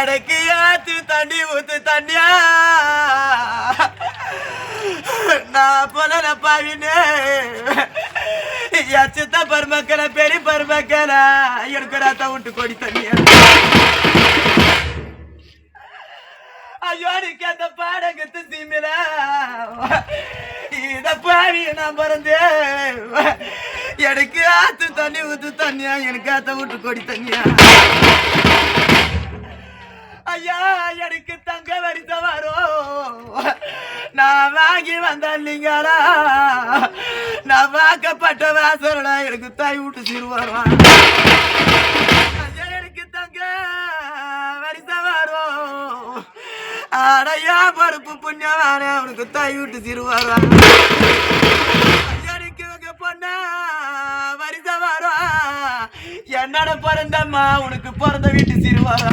எனக்கு ஆத்து தண்ணி ஊத்து தண்ணியா? நான் போல பாவினே. என் சித்த பருமக்களை பெரிய பருமக்களை எனக்கு ராத்தா விட்டு கொடி தண்ணியா? ஐயோ எனக்கு அந்த பாடகத்து சீமில. இத பாவி நான் பிறந்து எனக்கு ஆத்து தண்ணி ஊத்து தண்ணியா? எனக்கு ஆத்த விட்டு கொடி தண்ணியா? நான் வாங்கி வந்தீங்களா நான் வாக்கப்பட்ட வாசலடா எனக்கு தாய் விட்டு சிறுவாரம் எனக்கு தங்க வரிசை வரும். அடையா பருப்பு புண்ணியவானே அவனுக்கு தாய் விட்டு சிறுவாரம் எனக்கு உங்க பொண்ணா வரிசை வரும்? என்னோட பிறந்தம்மா உனக்கு பிறந்த வீட்டு சிறுவாரா